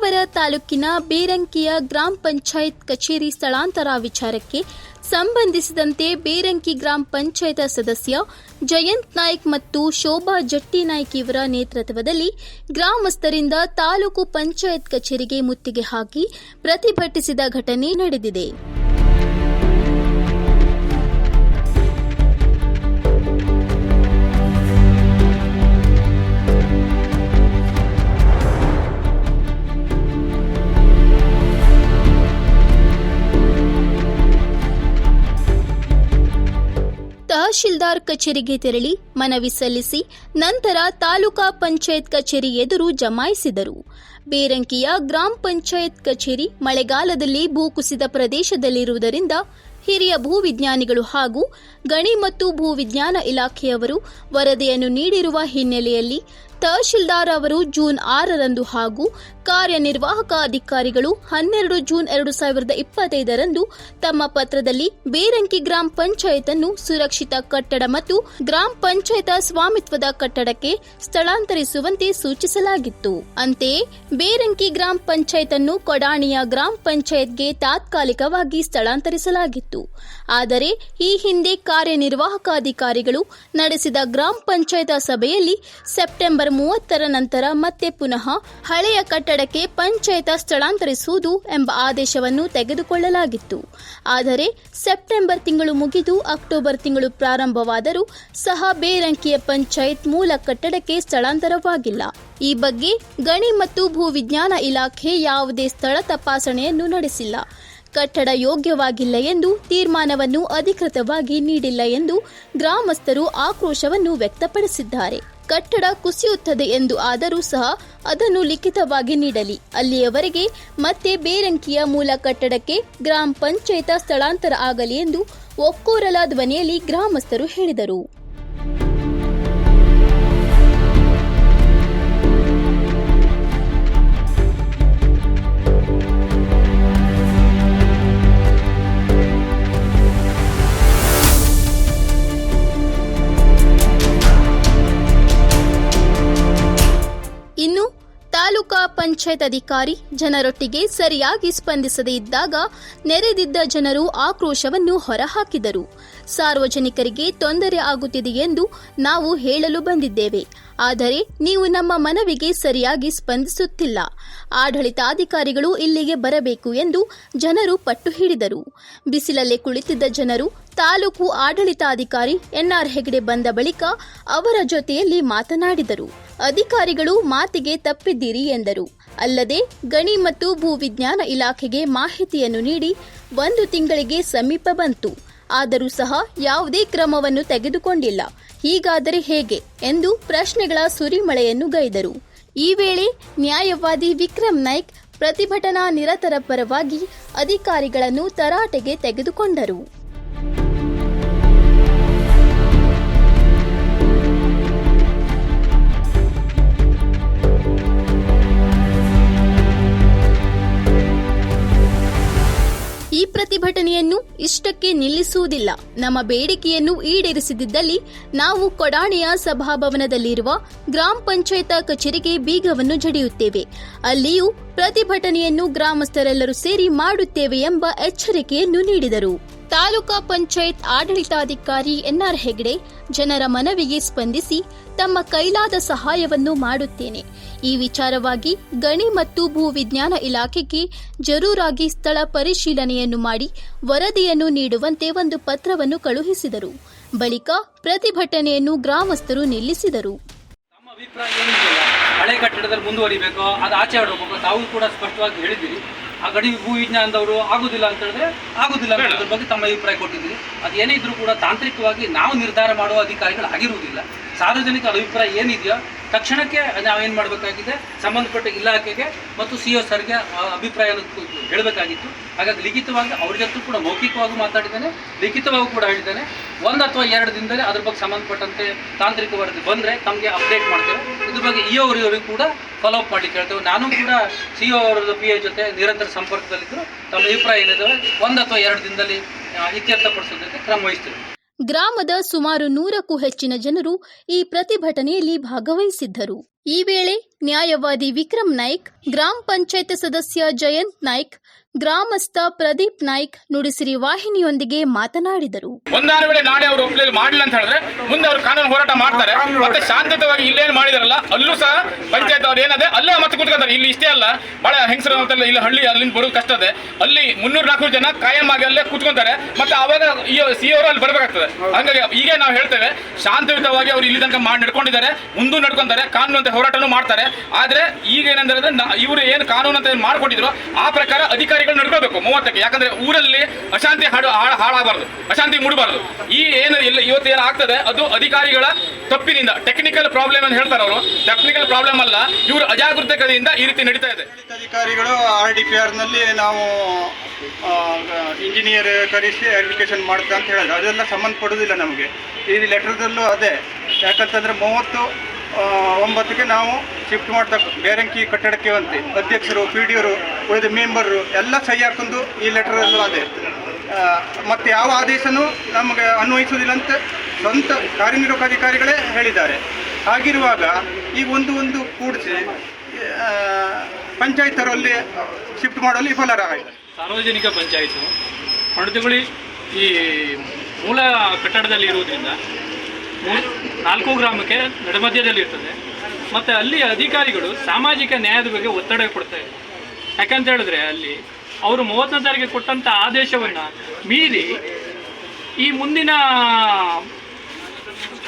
ಹೊನ್ನಾವರ ತಾಲೂಕಿನ ಬೇರಂಕಿಯ ಗ್ರಾಮ ಪಂಚಾಯತ್ ಕಚೇರಿ ಸ್ಥಳಾಂತರ ವಿಚಾರಕ್ಕೆ ಸಂಬಂಧಿಸಿದಂತೆ ಬೇರಂಕಿ ಗ್ರಾಮ ಪಂಚಾಯತ್ ಸದಸ್ಯ ಜಯಂತ್ ನಾಯ್ಕ್ ಮತ್ತು ಶೋಭಾ ಜಟ್ಟಿ ನಾಯ್ಕ್ ಇವರ ನೇತೃತ್ವದಲ್ಲಿ ಗ್ರಾಮಸ್ಥರಿಂದ ತಾಲೂಕು ಪಂಚಾಯತ್ ಕಚೇರಿಗೆ ಮುತ್ತಿಗೆ ಹಾಕಿ ಪ್ರತಿಭಟಿಸಿದ ಘಟನೆ ನಡೆದಿದೆ. ತಹಶೀಲ್ದಾರ್ ಕಚೇರಿಗೆ ತೆರಳಿ ಮನವಿ ಸಲ್ಲಿಸಿ ನಂತರ ತಾಲೂಕಾ ಪಂಚಾಯತ್ ಕಚೇರಿ ಎದುರು ಜಮಾಯಿಸಿದರು. ಬೇರಂಕಿಯ ಗ್ರಾಮ ಪಂಚಾಯತ್ ಕಚೇರಿ ಮಳೆಗಾಲದಲ್ಲಿ ಭೂಕುಸಿದ ಪ್ರದೇಶದಲ್ಲಿರುವುದರಿಂದ ಹಿರಿಯ ಭೂವಿಜ್ಞಾನಿಗಳು ಹಾಗೂ ಗಣಿ ಮತ್ತು ಭೂವಿಜ್ಞಾನ ಇಲಾಖೆಯವರು ವರದಿಯನ್ನು ನೀಡಿರುವ ಹಿನ್ನೆಲೆಯಲ್ಲಿ ತಹಶೀಲ್ದಾರ್ ಅವರು ಜೂನ್ ಆರರಂದು ಹಾಗೂ ಕಾರ್ಯನಿರ್ವಾಹಕ ಅಧಿಕಾರಿಗಳು ಹನ್ನೆರಡು ಜೂನ್ ಎರಡು ಸಾವಿರದ ಇಪ್ಪತ್ತೈದರಂದು ತಮ್ಮ ಪತ್ರದಲ್ಲಿ ಬೇರಂಕಿ ಗ್ರಾಮ ಪಂಚಾಯತ್ ಅನ್ನು ಸುರಕ್ಷಿತ ಕಟ್ಟಡ ಮತ್ತು ಗ್ರಾಮ ಪಂಚಾಯತ ಸ್ವಾಮಿತ್ವದ ಕಟ್ಟಡಕ್ಕೆ ಸ್ಥಳಾಂತರಿಸುವಂತೆ ಸೂಚಿಸಲಾಗಿತ್ತು. ಅಂತೆಯೇ ಬೇರಂಕಿ ಗ್ರಾಮ ಪಂಚಾಯತ್ ಅನ್ನು ಕೊಡಾಣಿಯ ಗ್ರಾಮ ಪಂಚಾಯತ್ಗೆ ತಾತ್ಕಾಲಿಕವಾಗಿ ಸ್ಥಳಾಂತರಿಸಲಾಗಿತ್ತು. ಆದರೆ ಈ ಹಿಂದೆ ಕಾರ್ಯನಿರ್ವಾಹಕ ಅಧಿಕಾರಿಗಳು ನಡೆಸಿದ ಗ್ರಾಮ ಪಂಚಾಯತ ಸಭೆಯಲ್ಲಿ ಸೆಪ್ಟೆಂಬರ್ ಮೂವತ್ತರ ನಂತರ ಮತ್ತೆ ಪುನಃ ಹಳೆಯ ಕಟ್ಟಡಕ್ಕೆ ಪಂಚಾಯತ ಸ್ಥಳಾಂತರಿಸುವುದು ಎಂಬ ಆದೇಶವನ್ನು ತೆಗೆದುಕೊಳ್ಳಲಾಗಿತ್ತು. ಆದರೆ ಸೆಪ್ಟೆಂಬರ್ ತಿಂಗಳು ಮುಗಿದು ಅಕ್ಟೋಬರ್ ತಿಂಗಳು ಪ್ರಾರಂಭವಾದರೂ ಸಹ ಬೇರಂಕಿಯ ಪಂಚಾಯತ್ ಮೂಲ ಕಟ್ಟಡಕ್ಕೆ ಸ್ಥಳಾಂತರವಾಗಿಲ್ಲ. ಈ ಬಗ್ಗೆ ಗಣಿ ಮತ್ತು ಭೂವಿಜ್ಞಾನ ಇಲಾಖೆ ಯಾವುದೇ ಸ್ಥಳ ತಪಾಸಣೆಯನ್ನು ನಡೆಸಿಲ್ಲ. ಕಟ್ಟಡ ಯೋಗ್ಯವಾಗಿಲ್ಲ ಎಂದು ತೀರ್ಮಾನವನ್ನು ಅಧಿಕೃತವಾಗಿ ನೀಡಿಲ್ಲ ಎಂದು ಗ್ರಾಮಸ್ಥರು ಆಕ್ರೋಶವನ್ನು ವ್ಯಕ್ತಪಡಿಸಿದ್ದಾರೆ. ಕಟ್ಟಡ ಕುಸಿಯುತ್ತದೆ ಎಂದು ಆದರೂ ಸಹ ಅದನ್ನು ಲಿಖಿತವಾಗಿ ನೀಡಲಿ. ಅಲ್ಲಿಯವರೆಗೆ ಮತ್ತೆ ಬೇರಂಕಿಯ ಮೂಲ ಕಟ್ಟಡಕ್ಕೆ ಗ್ರಾಮ ಪಂಚಾಯತ ಸ್ಥಳಾಂತರ ಆಗಲಿ ಎಂದು ಒಕ್ಕೋರಲ ಧ್ವನಿಯಲ್ಲಿ ಗ್ರಾಮಸ್ಥರು ಹೇಳಿದರು. ಪಂಚಾಯತ್ ಅಧಿಕಾರಿ ಜನರೊಟ್ಟಿಗೆ ಸರಿಯಾಗಿ ಸ್ಪಂದಿಸದೇ ಇದ್ದಾಗ ನೆರೆದಿದ್ದ ಜನರು ಆಕ್ರೋಶವನ್ನು ಹೊರಹಾಕಿದರು. ಸಾರ್ವಜನಿಕರಿಗೆ ತೊಂದರೆ ಆಗುತ್ತಿದೆ ಎಂದು ನಾವು ಹೇಳಲು ಬಂದಿದ್ದೇವೆ. ಆದರೆ ನೀವು ನಮ್ಮ ಮನವಿಗೆ ಸರಿಯಾಗಿ ಸ್ಪಂದಿಸುತ್ತಿಲ್ಲ. ಆಡಳಿತಾಧಿಕಾರಿಗಳು ಇಲ್ಲಿಗೆ ಬರಬೇಕು ಎಂದು ಜನರು ಪಟ್ಟು ಹಿಡಿದರು. ಬಿಸಿಲಲ್ಲೇ ಕುಳಿತಿದ್ದ ಜನರು ತಾಲೂಕು ಆಡಳಿತಾಧಿಕಾರಿ ಎನ್ಆರ್ ಹೆಗಡೆ ಬಂದ ಬಳಿಕ ಅವರ ಜೊತೆಯಲ್ಲಿ ಮಾತನಾಡಿದರು. ಅಧಿಕಾರಿಗಳು ಮಾತಿಗೆ ತಪ್ಪಿದ್ದೀರಿ ಎಂದರು. ಅಲ್ಲದೆ ಗಣಿ ಮತ್ತು ಭೂವಿಜ್ಞಾನ ಇಲಾಖೆಗೆ ಮಾಹಿತಿಯನ್ನು ನೀಡಿ ಒಂದು ತಿಂಗಳಿಗೆ ಸಮೀಪ ಬಂತು. ಆದರೂ ಸಹ ಯಾವುದೇ ಕ್ರಮವನ್ನು ತೆಗೆದುಕೊಂಡಿಲ್ಲ. ಹೀಗಾದರೆ ಹೇಗೆ? ಎಂದು ಪ್ರಶ್ನೆಗಳ ಸುರಿಮಳೆಯನ್ನು ಗೈದರು. ಈ ವೇಳೆ ನ್ಯಾಯವಾದಿ ವಿಕ್ರಮ್ ನಾಯ್ಕ್ ಪ್ರತಿಭಟನಾ ನಿರತರ ಪರವಾಗಿ ಅಧಿಕಾರಿಗಳನ್ನು ತರಾಟೆಗೆ ತೆಗೆದುಕೊಂಡರು. ಈ ಪ್ರತಿಭಟನೆಯನ್ನು ಇಷ್ಟಕ್ಕೆ ನಿಲ್ಲಿಸುವುದಿಲ್ಲ. ನಮ್ಮ ಬೇಡಿಕೆಯನ್ನು ಈಡೇರಿಸದಿದ್ದಲ್ಲಿ ನಾವು ಕೊಡಾಣೆಯ ಸಭಾಭವನದಲ್ಲಿರುವ ಗ್ರಾಮ ಪಂಚಾಯತ್ ಕಚೇರಿಗೆ ಬೀಗವನ್ನು ಜಡಿಯುತ್ತೇವೆ. ಅಲ್ಲಿಯೂ ಪ್ರತಿಭಟನೆಯನ್ನು ಗ್ರಾಮಸ್ಥರೆಲ್ಲರೂ ಸೇರಿ ಮಾಡುತ್ತೇವೆ ಎಂಬ ಎಚ್ಚರಿಕೆಯನ್ನು ನೀಡಿದರು. ತಾಲೂಕಾ ಪಂಚಾಯತ್ ಆಡಳಿತಾಧಿಕಾರಿ ಎನ್ಆರ್ ಹೆಗ್ಡೆ ಜನರ ಮನವಿಗೆ ಸ್ಪಂದಿಸಿ ತಮ್ಮ ಕೈಲಾದ ಸಹಾಯವನ್ನು ಮಾಡುತ್ತೇನೆ. ಈ ವಿಚಾರವಾಗಿ ಗಣಿ ಮತ್ತು ಭೂ ವಿಜ್ಞಾನ ಇಲಾಖೆಗೆ ಜರೂರಾಗಿ ಸ್ಥಳ ಪರಿಶೀಲನೆಯನ್ನು ಮಾಡಿ ವರದಿಯನ್ನು ನೀಡುವಂತೆ ಒಂದು ಪತ್ರವನ್ನು ಕಳುಹಿಸಿದರು. ಬಳಿಕ ಪ್ರತಿಭಟನೆಯನ್ನು ಗ್ರಾಮಸ್ಥರು ನಿಲ್ಲಿಸಿದರು. ಹಳೆ ಕಟ್ಟಡದಲ್ಲಿ ಮುಂದುವರಿಬೇಕು, ಅದು ಆಚೆ ತಾವು ಕೂಡ ಸ್ಪಷ್ಟವಾಗಿ ಹೇಳಿದ್ದೀರಿ. ಆ ಗಡಿ ಭೂ ವಿಜ್ಞಾನದವರು ಆಗುದಿಲ್ಲ ಅಂತ ಹೇಳಿದ್ರೆ ಆಗುದಿಲ್ಲ ಅಂತ ಅದ್ರ ಬಗ್ಗೆ ತಮ್ಮ ಅಭಿಪ್ರಾಯ ಕೊಟ್ಟಿದ್ದೀವಿ ಅದೇನೇ ಇದ್ರೂ ಕೂಡ ತಾಂತ್ರಿಕವಾಗಿ ನಾವು ನಿರ್ಧಾರ ಮಾಡುವ ಅಧಿಕಾರಿಗಳು ಆಗಿರುವುದಿಲ್ಲ ಸಾರ್ವಜನಿಕರ ಅಭಿಪ್ರಾಯ ಏನಿದೆಯೋ, ತಕ್ಷಣಕ್ಕೆ ನಾವೇನು ಮಾಡಬೇಕಾಗಿದೆ? ಸಂಬಂಧಪಟ್ಟ ಇಲಾಖೆಗೆ ಮತ್ತು ಸಿ ಒ ಸರ್ಗೆ ಅಭಿಪ್ರಾಯವನ್ನು ಹೇಳಬೇಕಾಗಿತ್ತು. ಹಾಗಾಗಿ ಲಿಖಿತವಾಗಿ ಅವ್ರ ಜೊತೆ ಕೂಡ ಮೌಖಿಕವಾಗಿ ಮಾತಾಡಿದ್ದಾನೆ, ಲಿಖಿತವಾಗಿ ಕೂಡ ಹೇಳಿದ್ದಾನೆ. ಒಂದು ಅಥವಾ ಎರಡು ದಿನದಲ್ಲಿ ಅದ್ರ ಬಗ್ಗೆ ಸಂಬಂಧಪಟ್ಟಂತೆ ತಾಂತ್ರಿಕ ವರದಿ ಬಂದರೆ ತಮಗೆ ಅಪ್ಡೇಟ್ ಮಾಡ್ತೇವೆ. ಇದ್ರ ಬಗ್ಗೆ ಇ ಅವರಿಗೆ ಕೂಡ ಫಾಲೋ ಅಪ್ ಮಾಡಲಿಕ್ಕೆ ಹೇಳ್ತೇವೆ ನಾನು ಕೂಡ ಸಿ ಒ ಅವರದ ಪಿ ಎ ಜೊತೆ ನಿರಂತರ ಸಂಪರ್ಕದಲ್ಲಿದ್ದರು ತಮ್ಮ ಅಭಿಪ್ರಾಯ ಏನಿದ್ದಾವೆ ಒಂದು ಅಥವಾ ಎರಡು ದಿನದಲ್ಲಿ ಇತ್ಯರ್ಥಪಡಿಸೋದಕ್ಕೆ ಕ್ರಮ ವಹಿಸ್ತೇವೆ. ಗ್ರಾಮದ ಸುಮಾರು ನೂರಕ್ಕೂ ಹೆಚ್ಚಿನ ಜನರು ಈ ಪ್ರತಿಭಟನೆಯಲ್ಲಿ ಭಾಗವಹಿಸಿದ್ದರು. ಈ ವೇಳೆ ನ್ಯಾಯವಾದಿ ವಿಕ್ರಮ್ ನಾಯ್ಕ್, ಗ್ರಾಮ ಪಂಚಾಯತ್ ಸದಸ್ಯ ಜಯಂತ್ ನಾಯ್ಕ್ ಗ್ರಾಮಸ್ಥ ಪ್ರದೀಪ್ ನಾಯ್ಕ್ ನುಡಿಸಿರಿ ವಾಹಿನಿಯೊಂದಿಗೆ ಮಾತನಾಡಿದರು. ಒಂದಾರು ವೇಳೆ ನಾಳೆ ಅವರು ಒಪ್ಪಲೇ ಮಾಡಿಲ್ಲ ಅಂತ ಹೇಳಿದ್ರೆ ಮುಂದೆ ಅವರು ಕಾನೂನು ಹೋರಾಟ ಮಾಡ್ತಾರೆ. ಮತ್ತೆ ಶಾಂತಿಯುತವಾಗಿ ಇಲ್ಲೇನು ಮಾಡಿದಾರಲ್ಲ, ಅಲ್ಲೂ ಸಹ ಪಂಚಾಯತ್ ಅವ್ರು ಏನದೆ, ಅಲ್ಲೇ ಮತ್ತೆ ಕುತ್ಕೊತಾರೆ. ಇಲ್ಲಿ ಇಷ್ಟೇ ಅಲ್ಲ, ಬಹಳ ಹೆಂಗಸರು ಇಲ್ಲಿ, ಹಳ್ಳಿ ಅಲ್ಲಿಂದ ಬರೋದು ಕಷ್ಟ ಇದೆ ಅಲ್ಲಿ ಮುನ್ನೂರ ನಾಲ್ಕು ಜನ ಕಾಯಂ ಆಗಿ ಅಲ್ಲೇ ಕುತ್ಕೊಂತಾರೆ. ಮತ್ತೆ ಅವಾಗ ಸಿ ಅವರು ಅಲ್ಲಿ ಬರಬೇಕಾಗ್ತದೆ. ಹಂಗಾಗಿ ಈಗ ನಾವು ಹೇಳ್ತೇವೆ, ಶಾಂತಿಯುತವಾಗಿ ಅವರು ಇಲ್ಲಿ ತನಕ ಮಾಡಿ ನಡ್ಕೊಂಡಿದ್ದಾರೆ, ಮುಂದೂ ನಡ್ಕೊಂತಾರೆ, ಕಾನೂನು ಅಂತ ಹೋರಾಟನೂ ಮಾಡ್ತಾರೆ. ಆದ್ರೆ ಈಗ ಏನಂದ್ರೆ ಇವರು ಏನು ಕಾನೂನು ಅಂತ ಮಾಡ್ಕೊಂಡಿದ್ರು, ಆ ಪ್ರಕಾರ ಅಧಿಕಾರಿಗಳು ನಡ್ಕೋಬೇಕು ಮೂವತ್ತಕ್ಕೆ. ಯಾಕಂದ್ರೆ ಊರಲ್ಲಿ ಅಶಾಂತಿ ಹಾಡು ಹಾಳು ಹಾಳಾಗಬಾರ್ದು. ಅಶಾಂತಿ ಮೂಡಬಾರ್ದು. ಈ ಏನು ಇಲ್ಲ, ಇವತ್ತು ಏನು ಆಗ್ತದೆ, ಅದು ಅಧಿಕಾರಿಗಳ ತಪ್ಪಿನಿಂದ ಟೆಕ್ನಿಕಲ್ ಪ್ರಾಬ್ಲಮ್ ಅಂತ ಹೇಳ್ತಾರೆ ಅವರು. ಟೆಕ್ನಿಕಲ್ ಪ್ರಾಬ್ಲಮ್ ಅಲ್ಲ, ಇವರು ಅಜಾಗೃತೆಯಿಂದ ಈ ರೀತಿ ನಡೀತಾ ಇದೆ. ಅಧಿಕಾರಿಗಳು ಆರ್ ಡಿ ಪಿ ಆರ್ನಲ್ಲಿ ನಾವು ಇಂಜಿನಿಯರ್ ಕರೆಸಿ ಅಪ್ಲಿಕೇಶನ್ ಮಾಡ್ತಾ ಅಂತ ಹೇಳಿದ್ರು. ಅದೆಲ್ಲ ಸಂಬಂಧಪಡೋದಿಲ್ಲ ನಮಗೆ. ಈ ಲೆಟರ್ದಲ್ಲೂ ಅದೇ. ಯಾಕಂತಂದರೆ ಮೂವತ್ತು ಒಂಬತ್ತಕ್ಕೆ ನಾವು ಶಿಫ್ಟ್ ಮಾಡ್ತಾ, ಬೇರಂಕಿ ಕಟ್ಟಡಕ್ಕೆ ಅಂತೆ ಅಧ್ಯಕ್ಷರು ಪಿ ಡಿ ಅವರು ಉಳಿದ ಮೆಂಬರು ಎಲ್ಲ ಸಹಿ ಹಾಕೊಂಡು ಈ ಲೆಟರಲ್ಲೂ ಅದೇ. ಮತ್ತು ಯಾವ ಆದೇಶನೂ ನಮಗೆ ಅನ್ವಯಿಸುವುದಿಲ್ಲ ಅಂತ ಸ್ವಂತ ಕಾರ್ಯನಿರ್ವಾಹಕ ಅಧಿಕಾರಿಗಳೇ ಹೇಳಿದ್ದಾರೆ. ಹಾಗಿರುವಾಗ ಈ ಒಂದು ಒಂದು ಕೂಡಿಸಿ ಪಂಚಾಯತರಲ್ಲಿ ಶಿಫ್ಟ್ ಮಾಡಲು ವಿಫಲರಾಗಿದೆ ಸಾರ್ವಜನಿಕ ಪಂಚಾಯಿತು, ಹೊಣತಿಗುಳಿ ಈ ಮೂಲ ಕಟ್ಟಡದಲ್ಲಿ ಇರುವುದರಿಂದ ನಾಲ್ಕು ಗ್ರಾಮಕ್ಕೆ ನಡುಮಧ್ಯದಲ್ಲಿ ಇರ್ತದೆ. ಮತ್ತು ಅಲ್ಲಿ ಅಧಿಕಾರಿಗಳು ಸಾಮಾಜಿಕ ನ್ಯಾಯದ ಬಗ್ಗೆ ಒತ್ತಡ ಕೊಡ್ತಾ ಇದ್ದಾರೆ. ಯಾಕಂತ ಹೇಳಿದ್ರೆ ಅಲ್ಲಿ ಅವರು ಮೂವತ್ತನೇ ತಾರೀಕಿಗೆ ಕೊಟ್ಟಂಥ ಆದೇಶವನ್ನು ಮೀರಿ ಈ ಮುಂದಿನ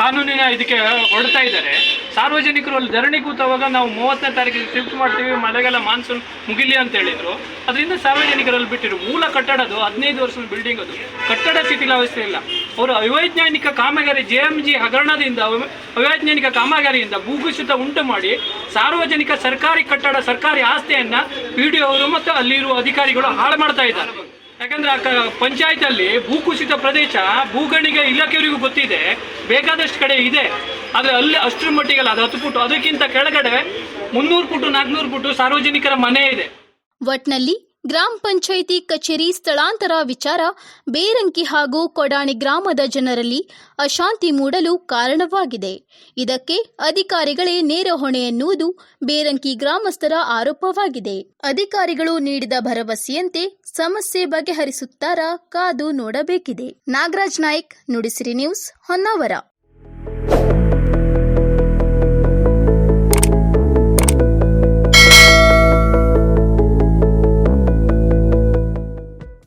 ಕಾನೂನಿನ ಇದಕ್ಕೆ ಹೊಡ್ತಾ ಇದ್ದಾರೆ. ಸಾರ್ವಜನಿಕರು ಅಲ್ಲಿ ಧರಣಿ ಕೂತವಾಗ ನಾವು ಮೂವತ್ತನೇ ತಾರೀಕಿಗೆ ಶಿಫ್ಟ್ ಮಾಡ್ತೀವಿ, ಮಳೆಗಾಲ ಮಾನ್ಸೂನ್ ಮುಗಿಲಿ ಅಂತ ಹೇಳಿದ್ರು. ಅದರಿಂದ ಸಾರ್ವಜನಿಕರಲ್ಲಿ ಬಿಟ್ಟಿರು. ಮೂಲ ಕಟ್ಟಡದು ಹದಿನೈದು ವರ್ಷದ ಬಿಲ್ಡಿಂಗ್ ಅದು. ಕಟ್ಟಡ ಶಿಥಿಲಾವಸ್ಥೆ ಇಲ್ಲ. ಅವರು ಅವೈಜ್ಞಾನಿಕ ಕಾಮಗಾರಿ ಜೆ ಎಂ ಜಿ ಹಗರಣದಿಂದ, ಅವ- ಅವೈಜ್ಞಾನಿಕ ಕಾಮಗಾರಿಯಿಂದ ಭೂಕುಸಿತ ಉಂಟು ಮಾಡಿ ಸಾರ್ವಜನಿಕ ಸರ್ಕಾರಿ ಕಟ್ಟಡ, ಸರ್ಕಾರಿ ಆಸ್ತಿಯನ್ನು ಪಿ ಡಿ ಅವರು ಮತ್ತು ಅಲ್ಲಿರುವ ಅಧಿಕಾರಿಗಳು ಹಾಳು ಮಾಡ್ತಾ ಇದ್ದಾರೆ. ಯಾಕಂದ್ರೆ ಆ ಅಲ್ಲಿ ಪಂಚಾಯತಲ್ಲಿ ಭೂಕುಸಿತ ಪ್ರದೇಶ ಭೂಗಣಿಗೆ ಇಲಾಖೆಯವರಿಗೂ ಗೊತ್ತಿದೆ. ಬೇಕಾದಷ್ಟು ಕಡೆ ಇದೆ. ಆದರೆ ಅಲ್ಲಿ ಅಷ್ಟರ ಮಟ್ಟಿಗೆಲ್ಲ ಅದು ಹತ್ತು ಫುಟ್ ಅದಕ್ಕಿಂತ ಕೆಳಗಡೆ ಮುನ್ನೂರು ಫುಟ್ ನಾಲ್ಕುನೂರು ಫುಟ್ ಸಾರ್ವಜನಿಕರ ಮನೆ ಇದೆ. ಒಟ್ನಲ್ಲಿ ಗ್ರಾಮ ಪಂಚಾಯಿತಿ ಕಚೇರಿ ಸ್ಥಳಾಂತರ ವಿಚಾರ ಬೇರಂಕಿ ಹಾಗೂ ಕೊಡಾಣಿ ಗ್ರಾಮದ ಜನರಲ್ಲಿ ಅಶಾಂತಿ ಮೂಡಲು ಕಾರಣವಾಗಿದೆ. ಇದಕ್ಕೆ ಅಧಿಕಾರಿಗಳೇ ನೇರ ಹೊಣೆ ಎನ್ನುವುದು ಬೇರಂಕಿ ಗ್ರಾಮಸ್ಥರ ಆರೋಪವಾಗಿದೆ. ಅಧಿಕಾರಿಗಳು ನೀಡಿದ ಭರವಸೆಯಂತೆ ಸಮಸ್ಯೆ ಬಗೆಹರಿಸುತ್ತಾರಾ ಕಾದು ನೋಡಬೇಕಿದೆ. ನಾಗರಾಜ್ ನಾಯ್ಕ್, ನುಡಿಸಿರಿ ನ್ಯೂಸ್ ಹೊನ್ನಾವರ.